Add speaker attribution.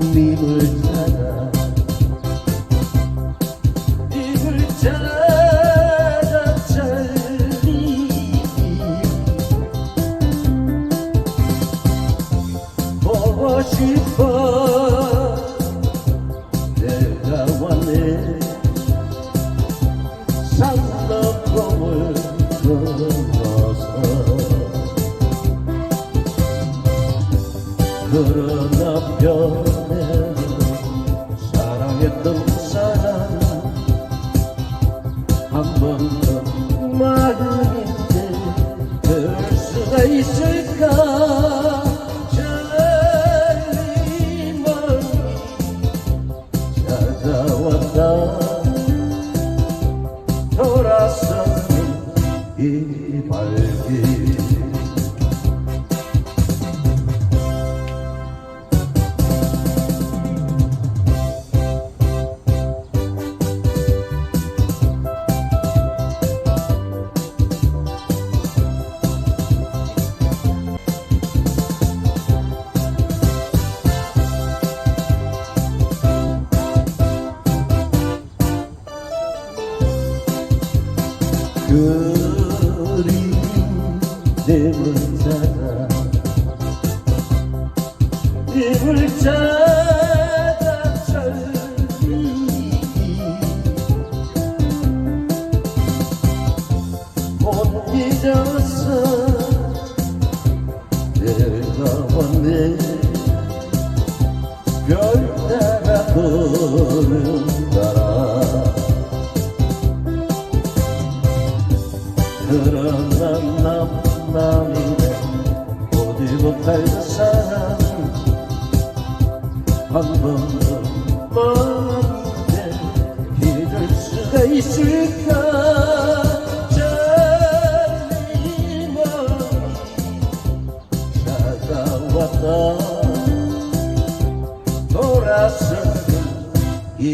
Speaker 1: 그림을 찾아 입을 찾아 찰리 보고 싶어 내가 원해 그러나 변해. 사랑했던 사람 한번더 마음 그림 내 문자가 네 문자가 철이 못 잊었어. 내가 왔네. 별 따라 보는 따라 그러나 남 남이네 보지 못할 그 사람 한 번도 마음에 잊을 수가 있을까? 저리 멀리 찾아왔다. 돌아서는 이